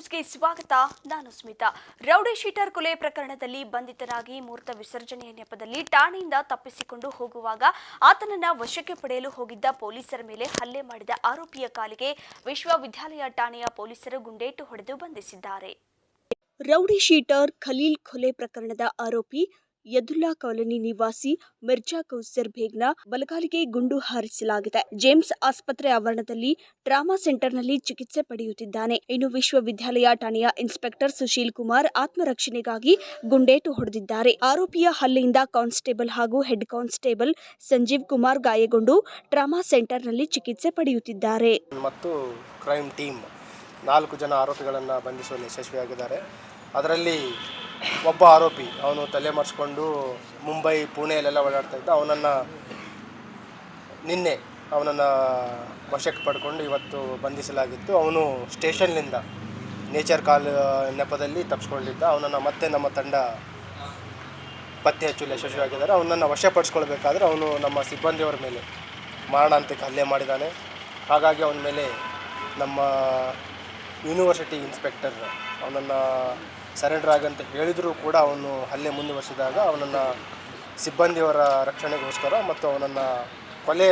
ನ್ಯೂಸ್ಗೆ ಸ್ವಾಗತ. ನಾನು ಸ್ಮಿತಾ. ರೌಡಿ ಶೀಟರ್ ಕೊಲೆ ಪ್ರಕರಣದಲ್ಲಿ ಬಂಧಿತರಾಗಿ ಮೂರ್ತ ವಿಸರ್ಜನೆಯ ನೆಪದಲ್ಲಿ ಠಾಣೆಯಿಂದ ತಪ್ಪಿಸಿಕೊಂಡು ಹೋಗುವಾಗ ಆತನನ್ನ ವಶಕ್ಕೆ ಪಡೆಯಲು ಹೋಗಿದ್ದ ಪೊಲೀಸರ ಮೇಲೆ ಹಲ್ಲೆ ಮಾಡಿದ ಆರೋಪಿಯ ಕಾಲಿಗೆ ವಿಶ್ವವಿದ್ಯಾಲಯ ಠಾಣೆಯ ಪೊಲೀಸರು ಗುಂಡೇಟು ಹೊಡೆದು ಬಂಧಿಸಿದ್ದಾರೆ. ರೌಡಿ ಶೀಟರ್ ಖಲೀಲ್ ಕೊಲೆ ಪ್ರಕರಣದ ಆರೋಪಿ ಯದುಲ್ಲಾ ಕಾಲೋನಿ ನಿವಾಸಿ ಮಿರ್ಜಾ ಕೌಸರ್ ಬೇಗ್ನ ಬಲಗಾಲಿಗೆ ಗುಂಡು ಹಾರಿಸಲಾಗಿದೆ. ಜೇಮ್ಸ್ ಆಸ್ಪತ್ರೆ ಆವರಣದಲ್ಲಿ ಟ್ರಾಮಾ ಸೆಂಟರ್ನಲ್ಲಿ ಚಿಕಿತ್ಸೆ ಪಡೆಯುತ್ತಿದ್ದಾನೆ. ಇನ್ನು ವಿಶ್ವವಿದ್ಯಾಲಯ ಠಾಣೆಯ ಇನ್ಸ್ಪೆಕ್ಟರ್ ಸುಶೀಲ್ ಕುಮಾರ್ ಆತ್ಮರಕ್ಷಣೆಗಾಗಿ ಗುಂಡೇಟು ಹೊಡೆದಿದ್ದಾರೆ. ಆರೋಪಿಯ ಹಲ್ಲೆಯಿಂದ ಕಾನ್ಸ್ಟೇಬಲ್ ಹಾಗೂ ಹೆಡ್ ಕಾನ್ಸ್ಟೇಬಲ್ ಸಂಜೀವ್ ಕುಮಾರ್ ಗಾಯಗೊಂಡು ಟ್ರಾಮಾ ಸೆಂಟರ್ನಲ್ಲಿ ಚಿಕಿತ್ಸೆ ಪಡೆಯುತ್ತಿದ್ದಾರೆ. ಮತ್ತು ಕ್ರೈಮ್ ಟೀಮ್ ನಾಲ್ಕು ಜನ ಆರೋಪಿಗಳನ್ನು ಬಂಧಿಸುವಲ್ಲಿ ಯಶಸ್ವಿಯಾಗಿದ್ದಾರೆ. ಅದರಲ್ಲಿ ಒಬ್ಬ ಆರೋಪಿ. ಅವನು ತಲೆ ಮರೆಸ್ಕೊಂಡು ಮುಂಬೈ, ಪುಣೆಯಲ್ಲೆಲ್ಲ ಓಡಾಡ್ತಾ ಇದ್ದ. ಅವನನ್ನು ನಿನ್ನೆ ಅವನನ್ನು ವಶಕ್ಕೆ ಪಡ್ಕೊಂಡು ಇವತ್ತು ಬಂಧಿಸಲಾಗಿತ್ತು. ಅವನು ಸ್ಟೇಷನ್ನಿಂದ ನೇಚರ್ ಕಾಲ್ ನೆಪದಲ್ಲಿ ತಪ್ಪಿಸ್ಕೊಂಡಿದ್ದ ಅವನನ್ನು ಮತ್ತೆ ನಮ್ಮ ತಂಡ ಪತ್ತೆ ಹಚ್ಚಲು ಯಶಸ್ವಿಯಾಗಿದ್ದಾರೆ. ಅವನನ್ನು ವಶಪಡಿಸ್ಕೊಳ್ಬೇಕಾದ್ರೆ ಅವನು ನಮ್ಮ ಸಿಬ್ಬಂದಿಯವರ ಮೇಲೆ ಮಾರಣಾಂತಿಕ ಹಲ್ಲೆ ಮಾಡಿದ್ದಾನೆ. ಹಾಗಾಗಿ ಅವನ ಮೇಲೆ ನಮ್ಮ ಯೂನಿವರ್ಸಿಟಿ ಇನ್ಸ್ಪೆಕ್ಟರ್ ಅವನನ್ನು ಸರೆಂಡರ್ ಆಗಂತ ಹೇಳಿದರೂ ಕೂಡ ಅವನು ಅಲ್ಲೇ ಮುಂದುವರಿಸಿದಾಗ ಅವನನ್ನು ಸಿಬ್ಬಂದಿಯವರ ರಕ್ಷಣೆಗೋಸ್ಕರ ಮತ್ತು ಅವನನ್ನು ಕೊಲೆ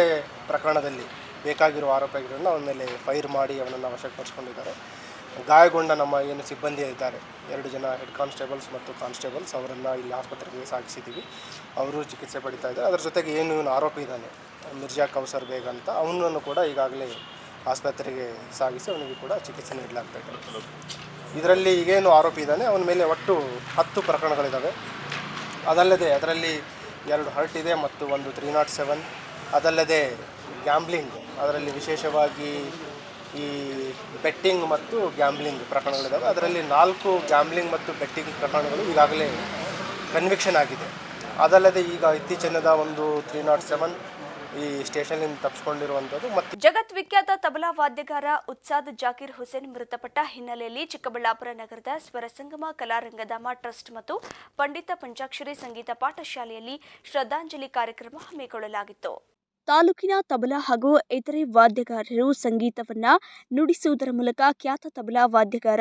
ಪ್ರಕರಣದಲ್ಲಿ ಬೇಕಾಗಿರುವ ಆರೋಪಿಗಳನ್ನು ಅವನ ಮೇಲೆ ಫೈರ್ ಮಾಡಿ ಅವನನ್ನು ವಶಪಡಿಸ್ಕೊಂಡಿದ್ದಾರೆ. ಗಾಯಗೊಂಡ ನಮ್ಮ ಏನು ಸಿಬ್ಬಂದಿ ಇದ್ದಾರೆ ಎರಡು ಜನ ಹೆಡ್ ಕಾನ್ಸ್ಟೇಬಲ್ಸ್ ಮತ್ತು ಕಾನ್ಸ್ಟೇಬಲ್ಸ್ ಅವರನ್ನು ಇಲ್ಲಿ ಆಸ್ಪತ್ರೆಗೆ ಸಾಗಿಸಿದ್ದೀವಿ. ಅವರು ಚಿಕಿತ್ಸೆ ಪಡಿತಾ ಇದ್ದಾರೆ. ಅದರ ಜೊತೆಗೆ ಏನು ಇವನು ಆರೋಪಿ ಇದ್ದಾನೆ, ಮಿರ್ಜಾ ಕೌಸರ್ ಬೇಗ ಅಂತ, ಅವನನ್ನು ಕೂಡ ಈಗಾಗಲೇ ಆಸ್ಪತ್ರೆಗೆ ಸಾಗಿಸಿ ಅವನಿಗೆ ಕೂಡ ಚಿಕಿತ್ಸೆ ನೀಡಲಾಗ್ತಾ ಇದೆ. ಇದರಲ್ಲಿ ಈಗೇನು ಆರೋಪಿ ಇದ್ದಾನೆ, ಅವನ ಮೇಲೆ ಒಟ್ಟು ಹತ್ತು ಪ್ರಕರಣಗಳಿದ್ದಾವೆ ಅದಲ್ಲದೆ ಅದರಲ್ಲಿ ಎರಡು ಹರ್ಟ್ ಇದೆ ಮತ್ತು ಒಂದು ತ್ರೀ ನಾಟ್ ಸೆವೆನ್. ಅದಲ್ಲದೆ ಗ್ಯಾಂಬ್ಲಿಂಗ್, ಅದರಲ್ಲಿ ವಿಶೇಷವಾಗಿ ಈ ಬೆಟ್ಟಿಂಗ್ ಮತ್ತು ಗ್ಯಾಂಬ್ಲಿಂಗ್ ಪ್ರಕರಣಗಳಿದ್ದಾವೆ ಅದರಲ್ಲಿ ನಾಲ್ಕು ಗ್ಯಾಂಬ್ಲಿಂಗ್ ಮತ್ತು ಬೆಟ್ಟಿಂಗ್ ಪ್ರಕರಣಗಳು ಈಗಾಗಲೇ ಕನ್ವಿಕ್ಷನ್ ಆಗಿದೆ. ಅದಲ್ಲದೆ ಈಗ ಇತ್ತೀಚಿನದ ಒಂದು ತ್ರೀ ನಾಟ್ ಸೆವೆನ್ ಈ ಸ್ಟೇಷನ್ ತಪ್ಪಿಸ್ಕೊಂಡಿರುವಂಥದ್ದು ಮತ್ತು ಜಗತ್ ವಿಖ್ಯಾತ ತಬಲಾ ವಾದ್ಯಗಾರ ಉತ್ಸಾದ್ ಜಾಕಿರ್ ಹುಸೇನ್ ಮೃತಪಟ್ಟ ಹಿನ್ನೆಲೆಯಲ್ಲಿ ಚಿಕ್ಕಬಳ್ಳಾಪುರ ನಗರದ ಸ್ವರಸಂಗಮ ಕಲಾರಂಗಧಾಮ ಟ್ರಸ್ಟ್ ಮತ್ತು ಪಂಡಿತ ಪಂಚಾಕ್ಷರಿ ಸಂಗೀತ ಪಾಠಶಾಲೆಯಲ್ಲಿ ಶ್ರದ್ಧಾಂಜಲಿ ಕಾರ್ಯಕ್ರಮ ಹಮ್ಮಿಕೊಳ್ಳಲಾಗಿತ್ತು. ತಾಲೂಕಿನ ತಬಲಾ ಹಾಗೂ ಇತರೆ ವಾದ್ಯಗಾರರು ಸಂಗೀತವನ್ನ ನುಡಿಸುವುದರ ಮೂಲಕ ಖ್ಯಾತ ತಬಲಾ ವಾದ್ಯಗಾರ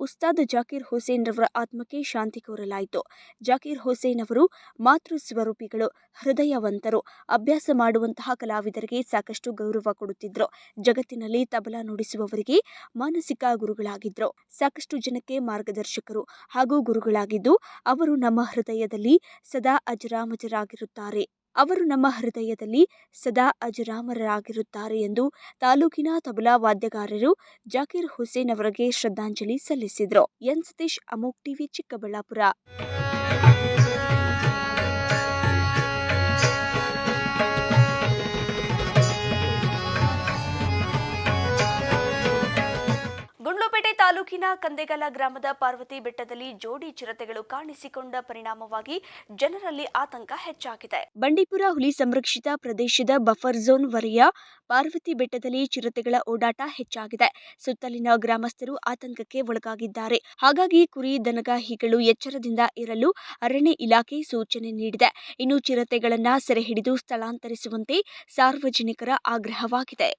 ಉಸ್ತಾದ್ ಜಾಕೀರ್ ಹುಸೇನ್ ರವರ ಆತ್ಮಕ್ಕೆ ಶಾಂತಿ ಕೋರಲಾಯಿತು. ಜಾಕೀರ್ ಹುಸೇನ್ ಅವರು ಮಾತೃ ಸ್ವರೂಪಿಗಳು, ಹೃದಯವಂತರು. ಅಭ್ಯಾಸ ಮಾಡುವಂತಹ ಕಲಾವಿದರಿಗೆ ಸಾಕಷ್ಟು ಗೌರವ ಕೊಡುತ್ತಿದ್ದರು ಜಗತ್ತಿನಲ್ಲಿ ತಬಲಾ ನುಡಿಸುವವರಿಗೆ ಮಾನಸಿಕ ಗುರುಗಳಾಗಿದ್ದರು ಸಾಕಷ್ಟು ಜನಕ್ಕೆ ಮಾರ್ಗದರ್ಶಕರು ಹಾಗೂ ಗುರುಗಳಾಗಿದ್ದು, ಅವರು ನಮ್ಮ ಹೃದಯದಲ್ಲಿ ಸದಾ ಅಜರಾಮಜರಾಗಿರುತ್ತಾರೆ. ಅವರು ನಮ್ಮ ಹೃದಯದಲ್ಲಿ ಸದಾ ಅಜರಾಮರರಾಗಿರುತ್ತಾರೆ ಎಂದು ತಾಲೂಕಿನ ತಬಲಾ ವಾದ್ಯಗಾರರು ಜಾಕೀರ್ ಹುಸೇನ್ ಅವರಿಗೆ ಶ್ರದ್ಧಾಂಜಲಿ ಸಲ್ಲಿಸಿದರು. ಎನ್ ಸತೀಶ್, ಅಮೋಕ್ ಟಿವಿ, ಚಿಕ್ಕಬಳ್ಳಾಪುರ. ತಾಲೂಕಿನ ಕಂದೆಗಲ ಗ್ರಾಮದ ಪಾರ್ವತಿ ಬೆಟ್ಟದಲ್ಲಿ ಜೋಡಿ ಚಿರತೆಗಳು ಕಾಣಿಸಿಕೊಂಡ ಪರಿಣಾಮವಾಗಿ ಜನರಲ್ಲಿ ಆತಂಕ ಹೆಚ್ಚಾಗಿದೆ. ಬಂಡೀಪುರ ಹುಲಿ ಸಂರಕ್ಷಿತ ಪ್ರದೇಶದ ಬಫರ್ ಝೋನ್ ವರೆಯ ಪಾರ್ವತಿ ಬೆಟ್ಟದಲ್ಲಿ ಚಿರತೆಗಳ ಓಡಾಟ ಹೆಚ್ಚಾಗಿದೆ. ಸುತ್ತಲಿನ ಗ್ರಾಮಸ್ಥರು ಆತಂಕಕ್ಕೆ ಒಳಗಾಗಿದ್ದಾರೆ. ಹಾಗಾಗಿ ಕುರಿ ದನಗಾಹಿಗಳು ಎಚ್ಚರದಿಂದ ಇರಲು ಅರಣ್ಯ ಇಲಾಖೆ ಸೂಚನೆ ನೀಡಿದೆ. ಇನ್ನು ಚಿರತೆಗಳನ್ನ ಸೆರೆ ಸ್ಥಳಾಂತರಿಸುವಂತೆ ಸಾರ್ವಜನಿಕರ ಆಗ್ರಹವಾಗಿದೆ.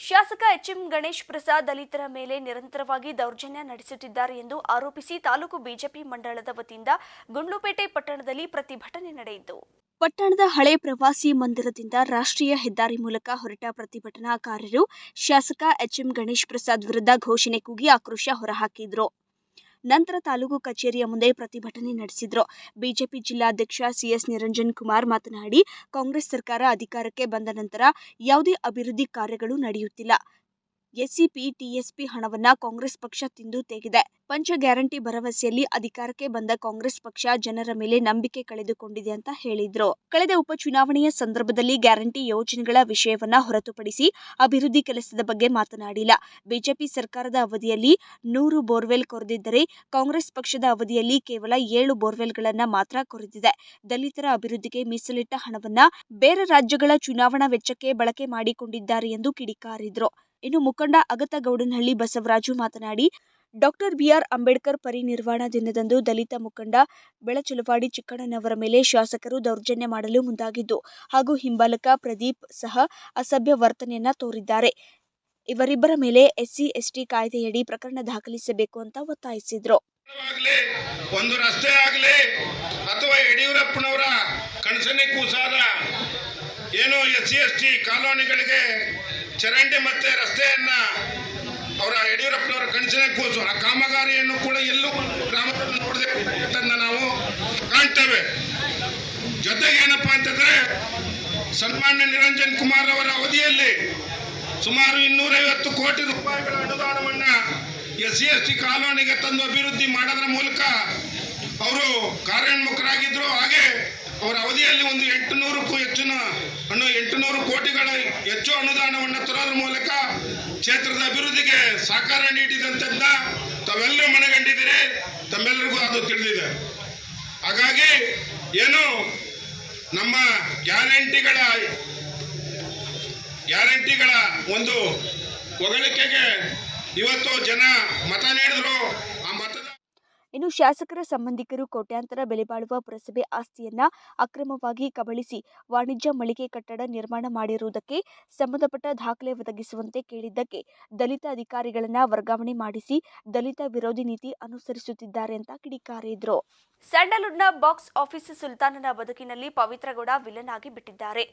ಶಾಸಕ ಎಚ್ಎಂ ಗಣೇಶ್ ಪ್ರಸಾದ್ ದಲಿತರ ಮೇಲೆ ನಿರಂತರವಾಗಿ ದೌರ್ಜನ್ಯ ನಡೆಸುತ್ತಿದ್ದಾರೆ ಎಂದು ಆರೋಪಿಸಿ ತಾಲೂಕು ಬಿಜೆಪಿ ಮಂಡಳದ ವತಿಯಿಂದ ಗುಂಡ್ಲುಪೇಟೆ ಪಟ್ಟಣದಲ್ಲಿ ಪ್ರತಿಭಟನೆ ನಡೆಯಿತು. ಪಟ್ಟಣದ ಹಳೆ ಪ್ರವಾಸಿ ಮಂದಿರದಿಂದ ರಾಷ್ಟ್ರೀಯ ಹೆದ್ದಾರಿ ಮೂಲಕ ಹೊರಟ ಪ್ರತಿಭಟನಾಕಾರರು ಶಾಸಕ ಎಚ್ಎಂ ಗಣೇಶ್ ಪ್ರಸಾದ್ ವಿರುದ್ಧ ಘೋಷಣೆ ಕೂಗಿ ಆಕ್ರೋಶ ಹೊರಹಾಕಿದ್ರು. ನಂತರ ತಾಲೂಕು ಕಚೇರಿಯ ಮುಂದೆ ಪ್ರತಿಭಟನೆ ನಡೆಸಿದರು. ಬಿಜೆಪಿ ಜಿಲ್ಲಾಧ್ಯಕ್ಷ ಸಿಎಸ್ ನಿರಂಜನ್ ಕುಮಾರ್ ಮಾತನಾಡಿ, ಕಾಂಗ್ರೆಸ್ ಸರ್ಕಾರ ಅಧಿಕಾರಕ್ಕೆ ಬಂದ ನಂತರ ಯಾವುದೇ ಅಭಿವೃದ್ಧಿ ಕಾರ್ಯಗಳು ನಡೆಯುತ್ತಿಲ್ಲ. ಎಸ್ಸಿಪಿ ಟಿಎಸ್ಪಿ ಹಣವನ್ನ ಕಾಂಗ್ರೆಸ್ ಪಕ್ಷ ತಿಂದು ತೆಗೆದಿದೆ. ಪಂಚ ಗ್ಯಾರಂಟಿ ಭರವಸೆಯಲ್ಲಿ ಅಧಿಕಾರಕ್ಕೆ ಬಂದ ಕಾಂಗ್ರೆಸ್ ಪಕ್ಷ ಜನರ ಮೇಲೆ ನಂಬಿಕೆ ಕಳೆದುಕೊಂಡಿದೆ ಅಂತ ಹೇಳಿದ್ರು. ಕಳೆದ ಉಪಚುನಾವಣೆಯ ಸಂದರ್ಭದಲ್ಲಿ ಗ್ಯಾರಂಟಿ ಯೋಜನೆಗಳ ವಿಷಯವನ್ನ ಹೊರತುಪಡಿಸಿ ಅಭಿವೃದ್ಧಿ ಕೆಲಸದ ಬಗ್ಗೆ ಮಾತನಾಡಿಲ್ಲ. ಬಿಜೆಪಿ ಸರ್ಕಾರದ ಅವಧಿಯಲ್ಲಿ ನೂರು ಬೋರ್ವೆಲ್ ಕೊರೆದಿದ್ದರೆ ಕಾಂಗ್ರೆಸ್ ಪಕ್ಷದ ಅವಧಿಯಲ್ಲಿ ಕೇವಲ ಏಳು ಬೋರ್ವೆಲ್ಗಳನ್ನ ಮಾತ್ರ ಕೊರೆದಿದೆ. ದಲಿತರ ಅಭಿವೃದ್ಧಿಗೆ ಮೀಸಲಿಟ್ಟ ಹಣವನ್ನ ಬೇರೆ ರಾಜ್ಯಗಳ ಚುನಾವಣಾ ವೆಚ್ಚಕ್ಕೆ ಬಳಕೆ ಮಾಡಿಕೊಂಡಿದ್ದಾರೆ ಎಂದು ಕಿಡಿಕಾರಿದ್ರು. ಇನ್ನು ಮುಖಂಡ ಅಗತಗೌಡನಹಳ್ಳಿ ಬಸವರಾಜು ಮಾತನಾಡಿ, ಡಾಕ್ಟರ್ ಬಿಆರ್ ಅಂಬೇಡ್ಕರ್ ಪರಿನಿರ್ವಾಣ ದಿನದಂದು ದಲಿತ ಮುಖಂಡ ಬೆಳಚಲವಾಡಿ ಚಿಕ್ಕಣ್ಣನವರ ಮೇಲೆ ಶಾಸಕರು ದೌರ್ಜನ್ಯ ಮಾಡಲು ಮುಂದಾಗಿದ್ದು, ಹಾಗೂ ಹಿಂಬಾಲಕ ಪ್ರದೀಪ್ ಸಹ ಅಸಭ್ಯ ವರ್ತನೆಯನ್ನ ತೋರಿದ್ದಾರೆ. ಇವರಿಬ್ಬರ ಮೇಲೆ ಎಸ್ಸಿ, ಎಸ್ಟಿ ಕಾಯ್ದೆಯಡಿ ಪ್ರಕರಣ ದಾಖಲಿಸಬೇಕು ಅಂತ ಒತ್ತಾಯಿಸಿದ್ರು. ಒಂದು ರಸ್ತೆ ಆಗಲಿ, ಅಥವಾ ಯಡಿಯೂರಪ್ಪನವರ ಕಣಸನೆ ಕೂಸಾದ ಏನು ಕಾಲೋನಿಗಳಿಗೆ ಚರಂಡಿ ಮತ್ತೆ ರಸ್ತೆಯನ್ನ ಅವರ ಯಡಿಯೂರಪ್ಪನವರ ಕಣಸನೆ ಕೂಸು, ಆ ಕಾಮಗಾರಿಯನ್ನು ಕೂಡ ಎಲ್ಲೂ ಗ್ರಾಮದಲ್ಲಿ ನೋಡದೆ ನಾವು ಕಾಣ್ತೇವೆ. ಜೊತೆಗೆ ಏನಪ್ಪಾ ಅಂತಂದ್ರೆ, ಸನ್ಮಾನ್ಯ ನಿರಂಜನ್ ಕುಮಾರ್ ಅವರ ಅವಧಿಯಲ್ಲಿ ಸುಮಾರು ಇನ್ನೂರೈವತ್ತು ಕೋಟಿ ರೂಪಾಯಿಗಳ ಅನುದಾನವನ್ನ ಎಸ್ ಸಿ ಎಸ್ ಟಿ ಕಾಲೋನಿಗೆ ತಂದು ಅಭಿವೃದ್ಧಿ ಮಾಡೋದ್ರ ಮೂಲಕ ಅವರು ಕಾರ್ಯೋನ್ಮುಖರಾಗಿದ್ರು. ಹಾಗೆ ಅವರ ಅವಧಿಯಲ್ಲಿ ಒಂದು ಎಂಟು ನೂರಕ್ಕೂ ಹೆಚ್ಚಿನ ಅನ್ನು ಎಂಟುನೂರು ಕೋಟಿಗಳ ಹೆಚ್ಚು ಅನುದಾನವನ್ನು ತರೋದ್ರ ಮೂಲಕ ಕ್ಷೇತ್ರದ ಅಭಿವೃದ್ಧಿಗೆ ಸಹಕಾರ ನೀಡಿದಂತ ತಾವೆಲ್ಲರೂ ಮನಗಂಡಿದ್ದೀರಿ. ತಮ್ಮೆಲ್ಲರಿಗೂ ಅದು ತಿಳಿದಿದೆ. ಹಾಗಾಗಿ ಏನು ನಮ್ಮ ಗ್ಯಾರಂಟಿಗಳ ಗ್ಯಾರಂಟಿಗಳ ಒಂದು ಹೊಗಳಿಕೆಗೆ ಇವತ್ತು ಜನ ಮತ ನೀಡಿದ್ರು. ಇನ್ನು ಶಾಸಕರ ಸಂಬಂಧಿಕರು ಕೋಟ್ಯಾಂತರ ಬೆಲೆ ಬಾಳುವ ಪುರಸಭೆ ಆಸ್ತಿಯನ್ನ ಅಕ್ರಮವಾಗಿ ಕಬಳಿಸಿ ವಾಣಿಜ್ಯ ಮಳಿಗೆ ಕಟ್ಟಡ ನಿರ್ಮಾಣ ಮಾಡಿರುವುದಕ್ಕೆ ಸಂಬಂಧಪಟ್ಟ ದಾಖಲೆ ಒದಗಿಸುವಂತೆ ಕೇಳಿದ್ದಕ್ಕೆ ದಲಿತ ಅಧಿಕಾರಿಗಳನ್ನ ವರ್ಗಾವಣೆ ಮಾಡಿಸಿ ದಲಿತ ವಿರೋಧಿ ನೀತಿ ಅನುಸರಿಸುತ್ತಿದ್ದಾರೆ ಅಂತ ಕಿಡಿಕಾರಿದ್ರು. ಸ್ಯಾಂಡಲ್ವುಡ್ನ ಬಾಕ್ಸ್ ಆಫೀಸ್ ಸುಲ್ತಾನನ ಬದುಕಿನಲ್ಲಿ ಪವಿತ್ರಗೌಡ ವಿಲನ್ ಆಗಿ ಬಿಟ್ಟಿದ್ದಾರೆ.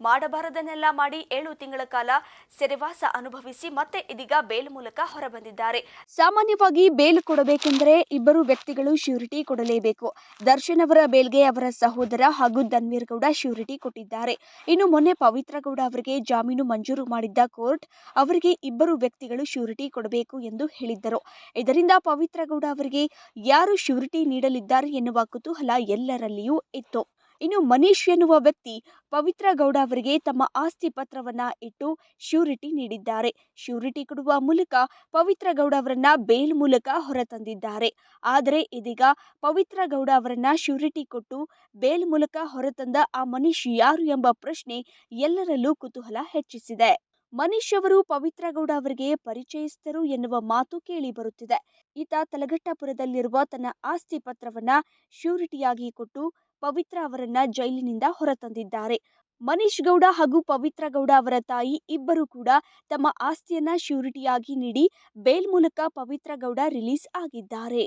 ಮಾಡಬಾರದನ್ನೆಲ್ಲ ಮಾಡಿ ಏಳು ತಿಂಗಳ ಕಾಲ ಸೆರೆವಾಸ ಅನುಭವಿಸಿ ಮತ್ತೆ ಇದೀಗ ಬೇಲ್ ಮೂಲಕ ಹೊರಬಂದಿದ್ದಾರೆ. ಸಾಮಾನ್ಯವಾಗಿ ಬೇಲ್ ಕೊಡಬೇಕೆಂದರೆ ಇಬ್ಬರು ವ್ಯಕ್ತಿಗಳು ಶ್ಯೂರಿಟಿ ಕೊಡಲೇಬೇಕು. ದರ್ಶನ್ ಅವರ ಬೇಲ್ಗೆ ಅವರ ಸಹೋದರ ಹಾಗೂ ಧನ್ವೀರ್ ಗೌಡ ಶ್ಯೂರಿಟಿ ಕೊಟ್ಟಿದ್ದಾರೆ. ಇನ್ನು ಮೊನ್ನೆ ಪವಿತ್ರಗೌಡ ಅವರಿಗೆ ಜಾಮೀನು ಮಂಜೂರು ಮಾಡಿದ್ದ ಕೋರ್ಟ್ ಅವರಿಗೆ ಇಬ್ಬರು ವ್ಯಕ್ತಿಗಳು ಶ್ಯೂರಿಟಿ ಕೊಡಬೇಕು ಎಂದು ಹೇಳಿದ್ದರು. ಇದರಿಂದ ಪವಿತ್ರಗೌಡ ಅವರಿಗೆ ಯಾರು ಶ್ಯೂರಿಟಿ ನೀಡಲಿದ್ದಾರೆ ಎನ್ನುವ ಕುತೂಹಲ ಎಲ್ಲರಲ್ಲಿಯೂ ಇತ್ತು. ಇನ್ನು ಮನೀಶ್ ಎನ್ನುವ ವ್ಯಕ್ತಿ ಪವಿತ್ರ ಗೌಡ ಅವರಿಗೆ ತಮ್ಮ ಆಸ್ತಿ ಪತ್ರವನ್ನ ಇಟ್ಟು ಶ್ಯೂರಿಟಿ ನೀಡಿದ್ದಾರೆ. ಶ್ಯೂರಿಟಿ ಕೊಡುವ ಮೂಲಕ ಪವಿತ್ರ ಗೌಡ ಅವರನ್ನ ಬೇಲ್ ಮೂಲಕ ಹೊರತಂದಿದ್ದಾರೆ. ಆದರೆ ಇದೀಗ ಪವಿತ್ರ ಗೌಡ ಅವರನ್ನ ಶ್ಯೂರಿಟಿ ಕೊಟ್ಟು ಬೇಲ್ ಮೂಲಕ ಹೊರತಂದ ಆ ಮನೀಶ್ ಯಾರು ಎಂಬ ಪ್ರಶ್ನೆ ಎಲ್ಲರಲ್ಲೂ ಕುತೂಹಲ ಹೆಚ್ಚಿಸಿದೆ. ಮನೀಶ್ ಅವರು ಪವಿತ್ರಗೌಡ ಅವರಿಗೆ ಪರಿಚಯಿಸಿದರು ಎನ್ನುವ ಮಾತು ಕೇಳಿ ಬರುತ್ತಿದೆ. ಈತ ತಲಘಟ್ಟಪುರದಲ್ಲಿರುವ ತನ್ನ ಆಸ್ತಿ ಪತ್ರವನ್ನ ಶ್ಯೂರಿಟಿಯಾಗಿ ಕೊಟ್ಟು ಪವಿತ್ರ ಅವರನ್ನ ಜೈಲಿನಿಂದ ಹೊರತಂದಿದ್ದಾರೆ. ಮನೀಶ್ ಗೌಡ ಹಾಗೂ ಪವಿತ್ರ ಗೌಡ ಅವರ ತಾಯಿ ಇಬ್ಬರು ಕೂಡ ತಮ್ಮ ಆಸ್ತಿಯನ್ನ ಶ್ಯೂರಿಟಿಯಾಗಿ ನೀಡಿ ಬೇಲ್ ಮೂಲಕ ಪವಿತ್ರ ಗೌಡ ರಿಲೀಸ್ ಆಗಿದ್ದಾರೆ.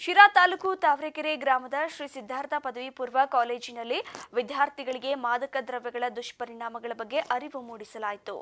ಶಿರಾ ತಾಲೂಕು ತಾವರೆಕೆರೆ ಗ್ರಾಮದ ಶ್ರೀ ಸಿದ್ಧಾರ್ಥ ಪದವಿ ಪೂರ್ವ ಕಾಲೇಜಿನಲ್ಲಿ ವಿದ್ಯಾರ್ಥಿಗಳಿಗೆ ಮಾದಕ ದ್ರವ್ಯಗಳ ದುಷ್ಪರಿಣಾಮಗಳ ಬಗ್ಗೆ ಅರಿವು ಮೂಡಿಸಲಾಯಿತು.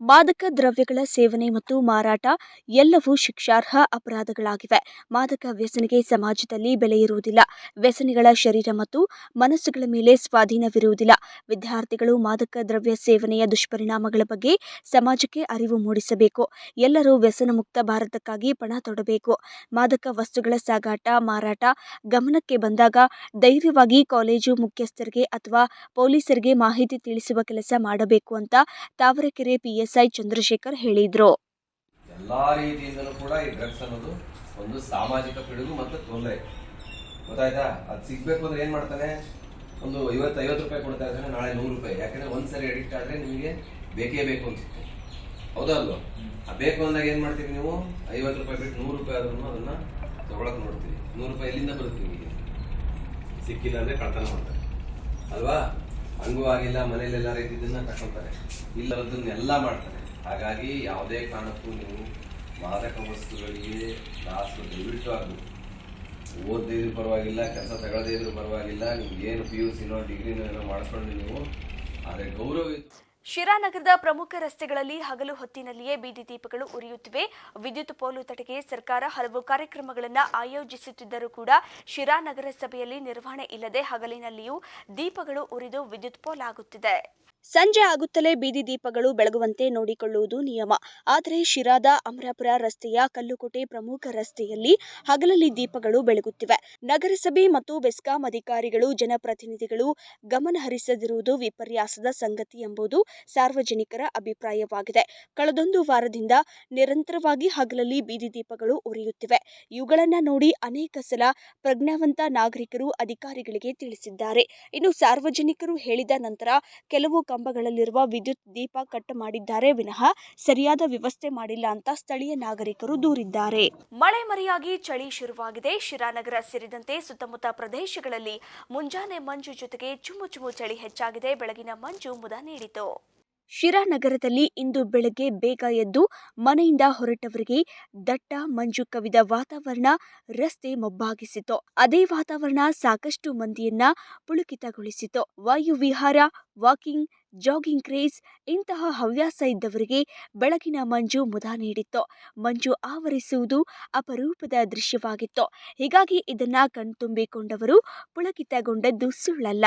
ಮಾದಕ ದ್ರವ್ಯಗಳ ಸೇವನೆ ಮತ್ತು ಮಾರಾಟ ಎಲ್ಲವೂ ಶಿಕ್ಷಾರ್ಹ ಅಪರಾಧಗಳಾಗಿವೆ. ಮಾದಕ ವ್ಯಸನಿಗೆ ಸಮಾಜದಲ್ಲಿ ಬೆಲೆ ಇರುವುದಿಲ್ಲ. ವ್ಯಸನಿಗಳ ಶರೀರ ಮತ್ತು ಮನಸ್ಸುಗಳ ಮೇಲೆ ಸ್ವಾಧೀನವಿರುವುದಿಲ್ಲ. ವಿದ್ಯಾರ್ಥಿಗಳು ಮಾದಕ ದ್ರವ್ಯ ಸೇವನೆಯ ದುಷ್ಪರಿಣಾಮಗಳ ಬಗ್ಗೆ ಸಮಾಜಕ್ಕೆ ಅರಿವು ಮೂಡಿಸಬೇಕು. ಎಲ್ಲರೂ ವ್ಯಸನ ಮುಕ್ತ ಭಾರತಕ್ಕಾಗಿ ಪಣ ತೊಡಬೇಕು. ಮಾದಕ ವಸ್ತುಗಳ ಸಾಗಾಟ, ಮಾರಾಟ ಗಮನಕ್ಕೆ ಬಂದಾಗ ಧೈರ್ಯವಾಗಿ ಕಾಲೇಜು ಮುಖ್ಯಸ್ಥರಿಗೆ ಅಥವಾ ಪೊಲೀಸರಿಗೆ ಮಾಹಿತಿ ತಿಳಿಸುವ ಕೆಲಸ ಮಾಡಬೇಕು ಅಂತ ತಾವರೆಕೆರೆ ಪಿಎಸ್ಐ ಚಂದ್ರಶೇಖರ್ ಹೇಳಿದ್ರು. ಎಲ್ಲ ರೀತಿಯಿಂದಲೂ ಕೂಡ ಈ ಡ್ರಗ್ಸ್ ಅನ್ನೋದು ಒಂದು ಸಾಮಾಜಿಕ ಪಿಡುಗು ಮತ್ತು ತೊಂದರೆ. ಗೊತ್ತಾಯ್ತಾ? ಅದು ಸಿಗ್ಬೇಕು ಅಂದ್ರೆ ಏನ್ ಮಾಡ್ತಾನೆ ಒಂದು ಐವತ್ತು ಐವತ್ತು ರೂಪಾಯಿ ಕೊಡ್ತಾ ಇದ್ದಾನೆ ನಾಳೆ ನೂರು ರೂಪಾಯಿ. ಯಾಕಂದ್ರೆ ಒಂದ್ಸರಿ ಅಡಿಕ್ಟ್ ಆದ್ರೆ ನಿಮಗೆ ಬೇಕೇ ಬೇಕು ಅನ್ಸುತ್ತೆ. ಹೌದಾ ಅಲ್ವಾ? ಆ ಬೇಕು ಅಂದಾಗ ಏನ್ ಮಾಡ್ತೀವಿ ನೀವು? ಐವತ್ತು ರೂಪಾಯಿ ಬಿಟ್ಟು ನೂರು ರೂಪಾಯಿ ಆದ್ರೂ ಅದನ್ನ ತಗೊಳಕ್ ನೋಡ್ತೀವಿ ನೂರು ರೂಪಾಯಿ ಎಲ್ಲಿಂದ ಬರುತ್ತೀವಿ ಸಿಕ್ಕಿಲ್ಲ ಅಂದ್ರೆ ಕಳ್ತನ ಮಾಡ್ತಾರೆ. ಅಲ್ವಾ? ಹಂಗೂ ಆಗಿಲ್ಲ, ಮನೇಲಿ ಇದನ್ನ ತಕೊಂತಾರೆ ಇಲ್ಲದನ್ನೆಲ್ಲ ಮಾಡ್ತಾರೆ. ಹಾಗಾಗಿ ಯಾವುದೇ ಕಾರಣಕ್ಕೂ ನೀವು ಮಾದಕ ವಸ್ತುಗಳಿಗೆ ದಾಸರು ದಯವಿಟ್ಟು ಆಗಬೇಕು. ಓದದೇ ಇದ್ರೂ ಪರವಾಗಿಲ್ಲ, ಕೆಲಸ ತಗೊಳ್ಳದೇ ಇದ್ರೂ ಪರವಾಗಿಲ್ಲ ನಿಮ್ಗೆ ಏನು ಪಿ ಯು ಸಿನೋ ಡಿಗ್ರಿನೋ ಏನೋ ಮಾಡಿಸ್ಕೊಂಡು ನೀವು, ಆದರೆ ಗೌರವಯುತ ಶಿರಾ ನಗರದ ಪ್ರಮುಖ ರಸ್ತೆಗಳಲ್ಲಿ ಹಗಲು ಹೊತ್ತಿನಲ್ಲಿಯೇ ಬೀದಿ ದೀಪಗಳು ಉರಿಯುತ್ತಿವೆ. ವಿದ್ಯುತ್ ಪೋಲು ತಡೆಗೆ ಸರ್ಕಾರ ಹಲವು ಕಾರ್ಯಕ್ರಮಗಳನ್ನು ಆಯೋಜಿಸುತ್ತಿದ್ದರೂ ಕೂಡ ಶಿರಾ ನಗರಸಭೆಯಲ್ಲಿ ನಿರ್ವಹಣೆ ಇಲ್ಲದೆ ಹಗಲಿನಲ್ಲಿಯೂ ದೀಪಗಳು ಉರಿದು ವಿದ್ಯುತ್ ಪೋಲಾಗುತ್ತಿದೆ. ಸಂಜೆ ಆಗುತ್ತಲೇ ಬೀದಿ ದೀಪಗಳು ಬೆಳಗುವಂತೆ ನೋಡಿಕೊಳ್ಳುವುದು ನಿಯಮ. ಆದರೆ ಶಿರಾದ ಅಮರಾಪುರ ರಸ್ತೆಯ ಕಲ್ಲುಕೋಟೆ ಪ್ರಮುಖ ರಸ್ತೆಯಲ್ಲಿ ಹಗಲಲ್ಲಿ ದೀಪಗಳು ಬೆಳಗುತ್ತಿವೆ. ನಗರಸಭೆ ಮತ್ತು ಬೆಸ್ಕಾಂ ಅಧಿಕಾರಿಗಳು, ಜನಪ್ರತಿನಿಧಿಗಳು ಗಮನ ಹರಿಸದಿರುವುದು ವಿಪರ್ಯಾಸದ ಸಂಗತಿ ಎಂಬುದು ಸಾರ್ವಜನಿಕರ ಅಭಿಪ್ರಾಯವಾಗಿದೆ. ಕಳೆದೊಂದು ವಾರದಿಂದ ನಿರಂತರವಾಗಿ ಹಗಲಲ್ಲಿ ಬೀದಿ ದೀಪಗಳು ಉರಿಯುತ್ತಿವೆ. ಇವುಗಳನ್ನು ನೋಡಿ ಅನೇಕ ಸಲ ಪ್ರಜ್ಞಾವಂತ ನಾಗರಿಕರು ಅಧಿಕಾರಿಗಳಿಗೆ ತಿಳಿಸಿದ್ದಾರೆ. ಇನ್ನು ಸಾರ್ವಜನಿಕರು ಹೇಳಿದ ನಂತರ ಕೆಲವು ಕಂಬಗಳಲ್ಲಿರುವ ವಿದ್ಯುತ್ ದೀಪ ಕಟ್ ಮಾಡಿದ್ದಾರೆ. ವಿನಃ ಸರಿಯಾದ ವ್ಯವಸ್ಥೆ ಮಾಡಿಲ್ಲ ಅಂತ ಸ್ಥಳೀಯ ನಾಗರಿಕರು ದೂರಿದ್ದಾರೆ. ಮಳೆ ಮರೆಯಾಗಿ ಚಳಿ ಶುರುವಾಗಿದೆ. ಶಿರಾನಗರ ಸೇರಿದಂತೆ ಸುತ್ತಮುತ್ತ ಪ್ರದೇಶಗಳಲ್ಲಿ ಮುಂಜಾನೆ ಮಂಜು ಜೊತೆಗೆ ಚುಮ್ಮು ಚುಮ್ಮು ಚಳಿ ಹೆಚ್ಚಾಗಿದೆ. ಬೆಳಗಿನ ಮಂಜು ಮುದ ನೀಡಿತು. ಶಿರಾ ನಗರದಲ್ಲಿ ಇಂದು ಬೆಳಗ್ಗೆ ಬೇಗ ಎದ್ದು ಮನೆಯಿಂದ ಹೊರಟವರಿಗೆ ದಟ್ಟ ಮಂಜು ಕವಿದ ವಾತಾವರಣ ರಸ್ತೆ ಮೊಬ್ಬಾಗಿಸಿತು. ಅದೇ ವಾತಾವರಣ ಸಾಕಷ್ಟು ಮಂದಿಯನ್ನ ಪುಳುಕಿತಗೊಳಿಸಿತು. ವಾಯುವಿಹಾರ ವಾಕಿಂಗ್, ಜಾಗಿಂಗ್ ಕ್ರೇಜ್ ಇಂತಹ ಹವ್ಯಾಸ ಇದ್ದವರಿಗೆ ಬೆಳಗಿನ ಮಂಜು ಮುದ ನೀಡಿತ್ತು. ಮಂಜು ಆವರಿಸುವುದು ಅಪರೂಪದ ದೃಶ್ಯವಾಗಿತ್ತು. ಹೀಗಾಗಿ ಇದನ್ನ ಕಣ್ತುಂಬಿಕೊಂಡವರು ಪುಳಕಿತಗೊಂಡದ್ದು ಸುಳ್ಳಲ್ಲ.